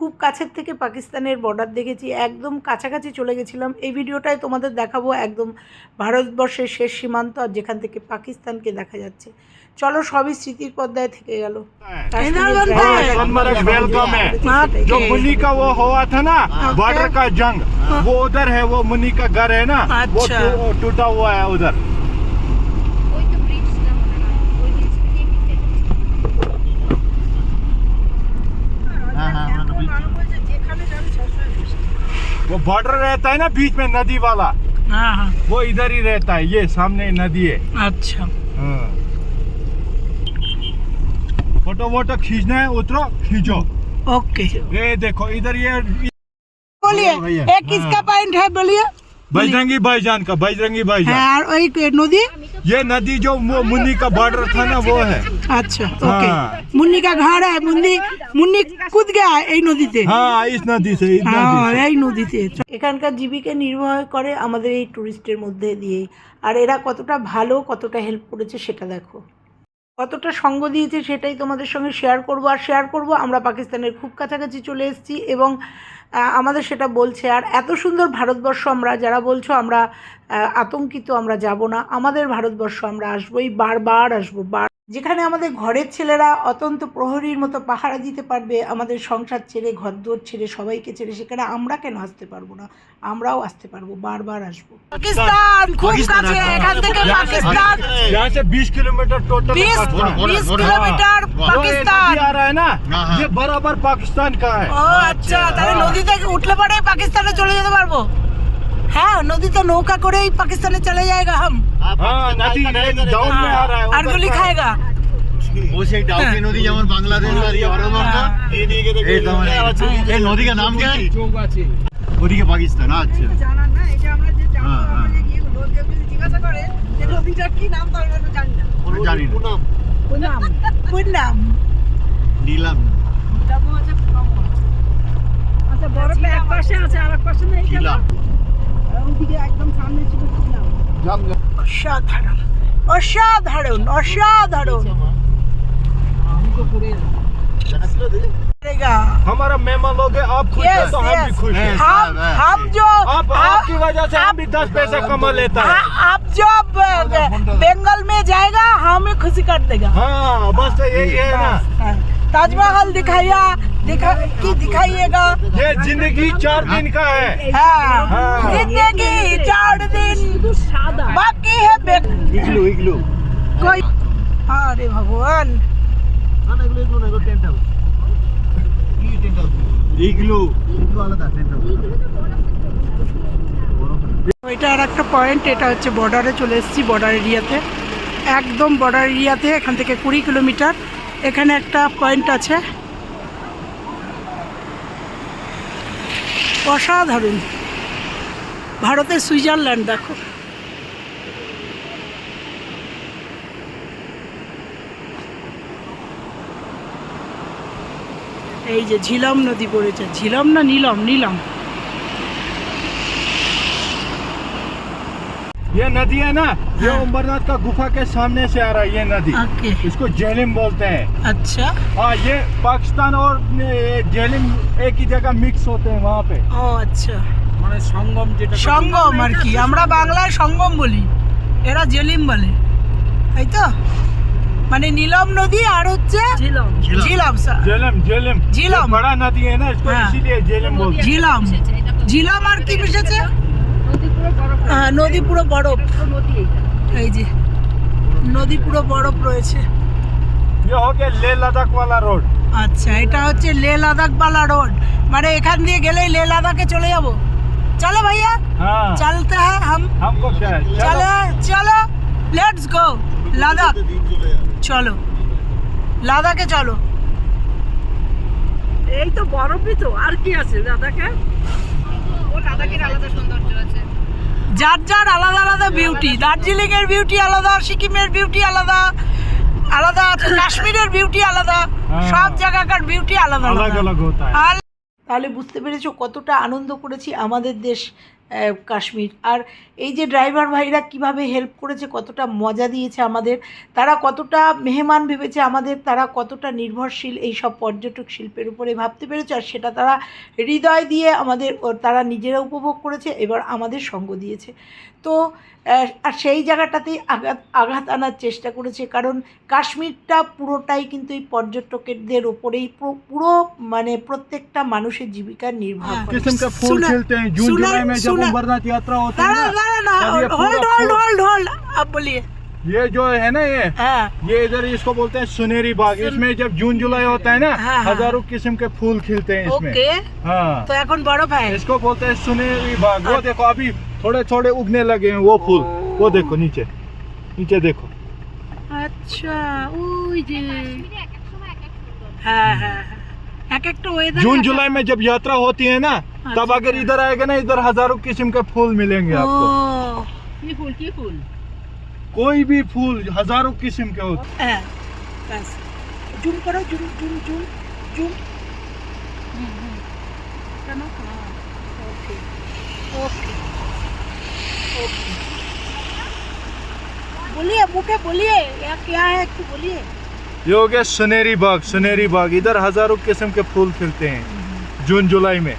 খুব কাছের থেকে পাকিস্তানের বর্ডার দেখেছি একদম কাছাকাছি চলে গেছিলাম এই ভিডিওটায় তোমাদের দেখাবো একদম ভারতবর্ষের শেষ সীমান্ত আর যেখান থেকে পাকিস্তানকে দেখা যাচ্ছে চলো সবই স্মৃতির পর্দায় থেকে গেল हाँ, सोनमर्ग वेलकम है जो मुनि का वो हुआ था ना बॉर्डर का जंग वो उधर है वो मुनि का घर है ना वो अच्छा। टू- टूटा हुआ है उधर वो बॉर्डर रहता है ना बीच में नदी वाला। हाँ, हाँ वो इधर ही रहता है ये सामने नदी है। अच्छा। हाँ। फ़ोटो वोटो खींचना है उतरो खींचो। ओके। ये देखो इधर ये बोलिए एक किसका हाँ। पॉइंट है बोलिए। बजरंगी भाईजान का बजरंगी है भाईजान और वही नदी ये नदी जो वो मुन्नी का बॉर्डर था ना वो है अच्छा ओके हाँ। मुन्नी का घर है मुन्नी मुन्नी कूद गया है এই নদীতে हाँ इस नदी से इस হ্যাঁ नदी से এই নদীতে এখানকার জীবিকা নির্বাহ করে আমাদের এই টুরিস্টের মধ্যে দিয়ে আর এরা কতটা ভালো কতটা হেল্প করেছে সেটা দেখো কতটা সঙ্গ দিয়েছে সেটাই তোমাদের সঙ্গে শেয়ার করব আর শেয়ার করব আমরা পাকিস্তানের খুব কাছাকাছি চলে এসেছি এবং আহ, আমাদের সেটা বলছে, আর এত সুন্দর ভারতবর্ষ আমরা, যারা বলছো আমরা আতঙ্কিত আমরা যাব না, আমাদের ভারতবর্ষ আমরা আসবোই, বারবার আসব, বার যেখানে আমাদের ঘরের ছেলেরা অত্যন্ত প্রহরীর মতো পাহারা দিতে পারবে আমাদের সংসার ছেড়ে ঘরদোর ছেড়ে সবাইকে ছেড়ে সেখানে আমরা কেন আসতে পারবো না আমরাও আসতে পারবো বারবার আসবো পাকিস্তান খুব কাছে এখান থেকে পাকিস্তান यहाँ से 20 किलोमीटर टोटल बीस पड़ता है। बीस किलोमीटर जो ये पाकिस्तान नदी आ रहा है ना ये बराबर पाकिस्तान का है ও আচ্ছা তাহলে নদীতে উঠলে পরে পাকিস্তানে চলে যেতে পারবো হ্যাঁ নদীতে নৌকা করেই পাকিস্তানে চলে যায়গা हम আচ্ছা এক পাশে আছে আর এক পাশে নেই একদম সামনে ছিল অসাধারণ অসাধারণ অসাধারণ रहेगा। हमारा मेहमान लोग हैं आप खुश Yes, हैं तो हम भी yes. खुश हैं हम हम जो आप आपकी वजह से हम भी दस पैसा कमा लेता है हाँ, आप जो ब- बंगाल में जाएगा हमें खुशी कर देगा हाँ बस यही है ना हाँ, ताजमहल दिखाइया दिखा की दिखाइएगा ये जिंदगी चार दिन का है हाँ हाँ। जिंदगी चार दिन बाकी है बे- ইগলু ইগলু कोई अरे भगवान না না এগুলো এগুলো না এগুলো টেন্ট হাউস কি টেন্ট হাউস ইগলু ইগলু আলাদা টেন্ট হাউস এটা আর একটা পয়েন্ট এটা হচ্ছে বর্ডারে চলে এসেছি বর্ডার এরিয়াতে একদম বর্ডার এরিয়াতে এখান থেকে কুড়ি কিলোমিটার এখানে একটা পয়েন্ট আছে অসাধারণ। ভারতের সুইজারল্যান্ড দেখো। এই যে ঝিলম নদী পড়েছে। ঝিলম না নীলম? নীলম। ये नदी है ना ये हाँ। अमरनाथ का गुफा के सामने से आ रहा है ये नदी ओके इसको जेलिम बोलते हैं अच्छा हाँ ये पाकिस्तान और ये जेलिम एक ही जगह मिक्स होते हैं वहाँ पे ও আচ্ছা মানে সঙ্গম যেটা সঙ্গম আর কি আমরা বাংলায় সঙ্গম বলি এরা জেলিম বলে তাই তো মানে নীলম নদী আর হচ্ছে ঝিলম ঝিলম স্যার। जेलम जेलम झेलम। ये बड़ा नदी है ना इसको हाँ। इसीलिए जेलम बोलते हैं ঝিলম এসেছে, এটা তো ঝিলম আর কি মিশেছে নদী পুরো বরফ। এই যে নদী পুরো বরফ রয়েছে। লে লাদাখ রোড আচ্ছা এটা হচ্ছে লে লাদাখ বালা রোড। মানে এখান দিয়ে গেলেই লে লাদাখে চলে যাব। চলো ভাইয়া চলতে হ্যাঁ হাম। চলো চলো। Let's go Ladakh. চলো লাদাখে চলো। এই তো বরফই তো আর কি আছে লাদাখে? ও লাদাখের আলাদা যার যার আলাদা আলাদা বিউটি দার্জিলিং এর বিউটি আলাদা সিকিমের বিউটি আলাদা আলাদা কাশ্মীরের বিউটি আলাদা সব জায়গাকার বিউটি আলাদা আলাদা। তাহলে বুঝতে পেরেছ কতটা আনন্দ করেছি আমাদের দেশ কাশ্মীর। আর এই যে ড্রাইভার ভাইরা কীভাবে হেল্প করেছে কতটা মজা দিয়েছে আমাদের তারা কতটা মেহমান ভেবেছে আমাদের তারা কতটা নির্ভরশীল এই সব পর্যটক শিল্পের উপরে ভাবতে পেরেছে আর সেটা তারা হৃদয় দিয়ে আমাদের ও তারা নিজেরা উপভোগ করেছে এবার আমাদের সঙ্গ দিয়েছে। তো আর সেই জায়গাটাতেই আঘাত আঘাত আনার চেষ্টা করেছে কারণ কাশ্মীরটা পুরোটাই কিন্তু এই পর্যটকদের ওপরেই পুরো- পুরো মানে প্রত্যেকটা মানুষের জীবিকা নির্ভর করে। अमरनाथ यात्रा होता है ना होल्ड होल्ड होल्ड होल्ड अब बोलिए। ये जो है ना ये ये इधर इसको बोलते हैं सुनहरी बाग। इसमें जब जून जुलाई होता है ना हज़ारों किस्म के फूल खिलते हैं इसमें। हाँ। तो এখন বড় इसको बोलते हैं सुनहरी बाग। वो देखो अभी थोड़े थोड़े उगने लगे हैं वो फूल। वो देखो नीचे। नीचे देखो। अच्छा जून जुलाई में जब यात्रा होती है ना तब अच्छा, अगर अच्छा। इधर आएगा ना इधर हज़ारों किस्म के फूल मिलेंगे आपको। ये फूल की फूल। कोई भी फूल हज़ारों किस्म के होते। हैं करो बोलिए मुखे बोलिए क्या है कि बोलिए। ये हो गया सुनहरी बाग सुनहरी बाग। इधर हज़ारों किस्म के फूल खिलते हैं हम्म, हम्म। जून जुलाई में।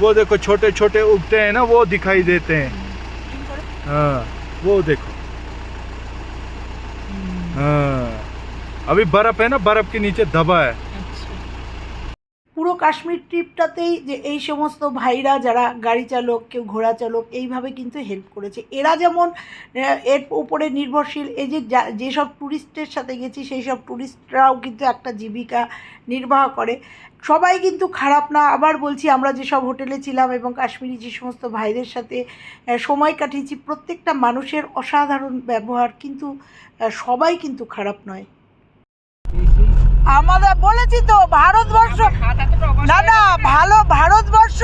वो देखो छोटे छोटे उगते हैं ना, वो दिखाई देते हैं। हाँ वो देखो। हाँ। अभी बर्फ़ है ना, बर्फ़ के नीचे दबा है। পুরো কাশ্মীর ট্রিপটাতেই যে এই সমস্ত ভাইরা যারা গাড়ি চালক, কেউ ঘোড়া চালক, এইভাবে কিন্তু হেল্প করেছে। এরা যেমন এর উপরে নির্ভরশীল, এই যে যেসব ট্যুরিস্টের সাথে গেছি সেই সব ট্যুরিস্টরাও কিন্তু একটা জীবিকা নির্বাহ করে। সবাই কিন্তু খারাপ না, আবার বলছি আমরা যেসব হোটেলে ছিলাম এবং কাশ্মীরি যে সমস্ত ভাইদের সাথে সময় কাটিয়েছি, প্রত্যেকটা মানুষের অসাধারণ ব্যবহার কিন্তু সবাই কিন্তু খারাপ নয়। আমাদের বলেছি তো ভারতবর্ষ না না ভালো ভারতবর্ষ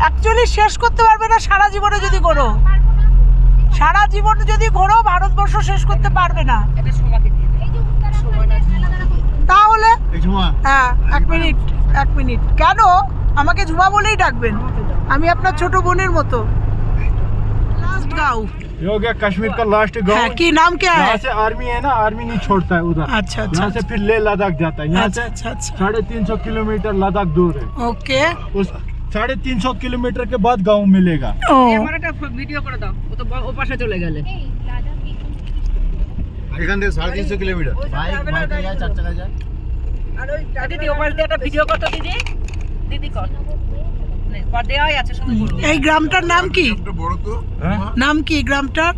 অ্যাকচুয়ালি শেষ করতে পারবে না সারা জীবনে যদি ঘোরো। সারা জীবন যদি ঘোরো ভারতবর্ষ শেষ করতে পারবে না। তাহলে হ্যাঁ এক মিনিট এক মিনিট। কেন? আমাকে ঝুমা বলেই ডাকবেন। আমি আপনার ছোট বোনের মতো। লাস্ট গাঁও ये हो गया कश्मीर का लास्ट হ্যাঁ गांव কি নাম क्या यहाँ है से आर्मी है ना आर्मी नहीं छोड़ता है उधर अच्छा अच्छा यहाँ से फिर ले लद्दाख जाता है यहाँ अच्छा से अच्छा अच्छा साढ़े तीन सौ किलोमीटर लद्दाख दूर है ওকে उस साढ़े तीन सौ किलोमीटर के बाद गांव मिलेगा ও আমার একটা ভিডিও করে দাও ও তো ব- ও পাশে চলে গেলে এই লাদাখ এই এখান থেকে সাড়ে তিনশো কিলোমিটার বাইক বাইকে যায় চার চাকা যায় আর ওই দিদি ও পাশ দিয়ে একটা ভিডিও করতো দিদি দিদি কর নে, কর দেওয়াই আছে শুধু বলবো। এই গ্রামটার নাম কি हैं? নাম কি গ্রামটার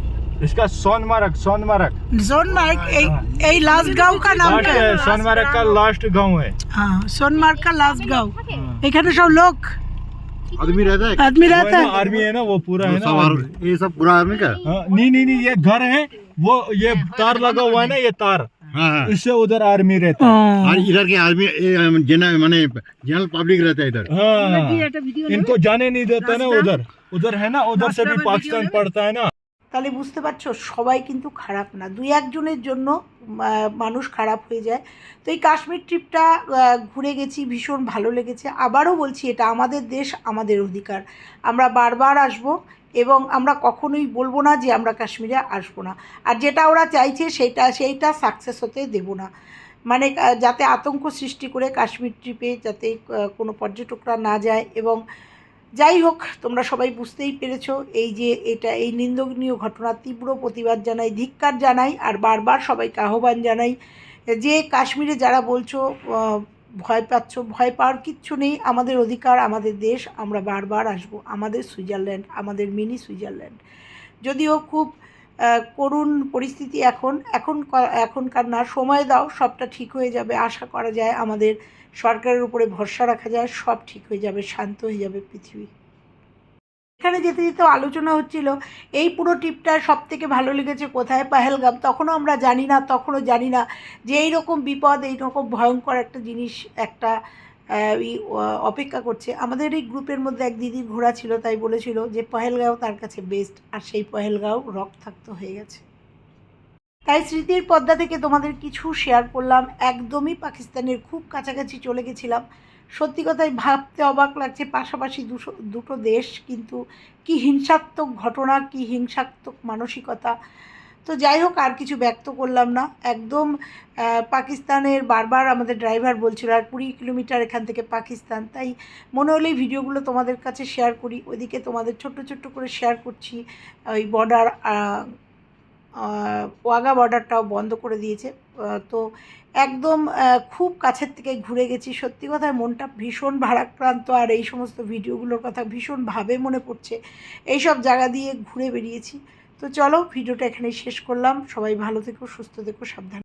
इसका सोनमर्ग सोनमर्ग सोनमार्ग এই এই লাস্ট গাঁও কা নাম लास्ट क्या है है सोनमर्ग का लास्ट गांव है हाँ सोनमार्ग का लास्ट गाँव এখানে সব লোক आदमी रहता है आदमी वो रहता है है ना, आर्मी है ना वो पूरा है ना सब आर्मी। आर- ये सब पूरा आर्मी का हाँ, नहीं नहीं नहीं ये घर है वो ये तार लगा हुआ है ना ये तार हाँ हाँ इससे उधर आर्मी रहता है और इधर के आर्मी जेना माने जनरल पब्लिक रहता है इधर हाँ একটা ভিডিও इनको जाने नहीं देता ना उधर उधर है ना उधर से भी पाकिस्तान पड़ता है ना তাহলে বুঝতে পারছো সবাই কিন্তু খারাপ না দুই একজনের জন্য আহ, মানুষ খারাপ হয়ে যায় তো এই কাশ্মীর ট্রিপটা আহ, ঘুরে গেছি ভীষণ ভালো লেগেছে আবারও বলছি এটা আমাদের দেশ আমাদের অধিকার আমরা বারবার আসব এবং আমরা কখনোই বলব না যে আমরা কাশ্মীরে আসব না। আর যেটা ওরা চাইছে সেটা, সেইটা সাকসেস হতে দেবো না। মানে যাতে আতঙ্ক সৃষ্টি করে কাশ্মীর ট্রিপে যাতে কোনো পর্যটকরা না যায় এবং যাই হোক, তোমরা সবাই বুঝতেই পেরেছ এই যে এটা, এই নিন্দনীয় ঘটনার তীব্র প্রতিবাদ জানাই, ধিক্কার জানাই, আর বারবার সবাইকে আহ্বান জানাই যে কাশ্মীরে যারা বলছো ভয় পাচ্ছ, ভয় পাওয়ার কিচ্ছু নেই। আমাদের অধিকার, আমাদের দেশ, আমরা বারবার আসব। আমাদের সুইজারল্যান্ড, আমাদের মিনি সুইজারল্যান্ড। যদিও খুব করুণ পরিস্থিতি এখন। এখন এখনকার না, সময় দাও, সবটা ঠিক হয়ে যাবে। আশা করা যায় আমাদের সরকারের উপরে ভরসা রাখা যায়, সব ঠিক হয়ে যাবে, শান্ত হয়ে যাবে পৃথিবী। এখানে যেতে যেতে আলোচনা হচ্ছিল, এই পুরো ট্রিপটা সব থেকে ভালো লেগেছে কোথায়? পাহেলগাম। তখনও আমরা জানি না, তখনও জানি না যে এই রকম বিপদ, এই রকম ভয়ঙ্কর একটা জিনিস একটা অপেক্ষা করছে। আমাদের এই গ্রুপের মধ্যে এক দিদির ঘোড়া ছিল, তাই বলেছিল যে পহেলগাঁও তার কাছে বেস্ট আর সেই পহেলগাঁও রক্তাক্ত হয়ে গেছে। তাই স্মৃতির পদ্মা থেকে তোমাদের কিছু শেয়ার করলাম। একদমই পাকিস্তানের খুব কাছাকাছি চলে গেছিলাম। সত্যি কথাই ভাবতে অবাক লাগছে, পাশাপাশি দুশো, দুটো দেশ কিন্তু কি হিংসাত্মক ঘটনা, কি হিংসাত্মক মানসিকতা। তো যাই হোক, আর কিছু ব্যক্ত করলাম না। একদম পাকিস্তানের বারবার আমাদের ড্রাইভার বলছিল, আর কুড়ি কিলোমিটার এখান থেকে পাকিস্তান। তাই মনে হলেই ভিডিওগুলো তোমাদের কাছে শেয়ার করি। ওইদিকে তোমাদের ছোট্ট ছোট্ট করে শেয়ার করছি। ওই বর্ডার ওয়াগা বর্ডারটাও বন্ধ করে দিয়েছে। তো একদম খুব কাছের থেকে ঘুরে গেছি। সত্যি কথা মনটা ভীষণ ভারাক্রান্ত আর এই সমস্ত ভিডিওগুলোর কথা ভীষণভাবে মনে পড়ছে। এই সব জায়গা দিয়ে ঘুরে বেরিয়েছি। তো চলো, ভিডিওটা এখানেই শেষ করলাম। সবাই ভালো থেকো, সুস্থ থেকো, সাবধান।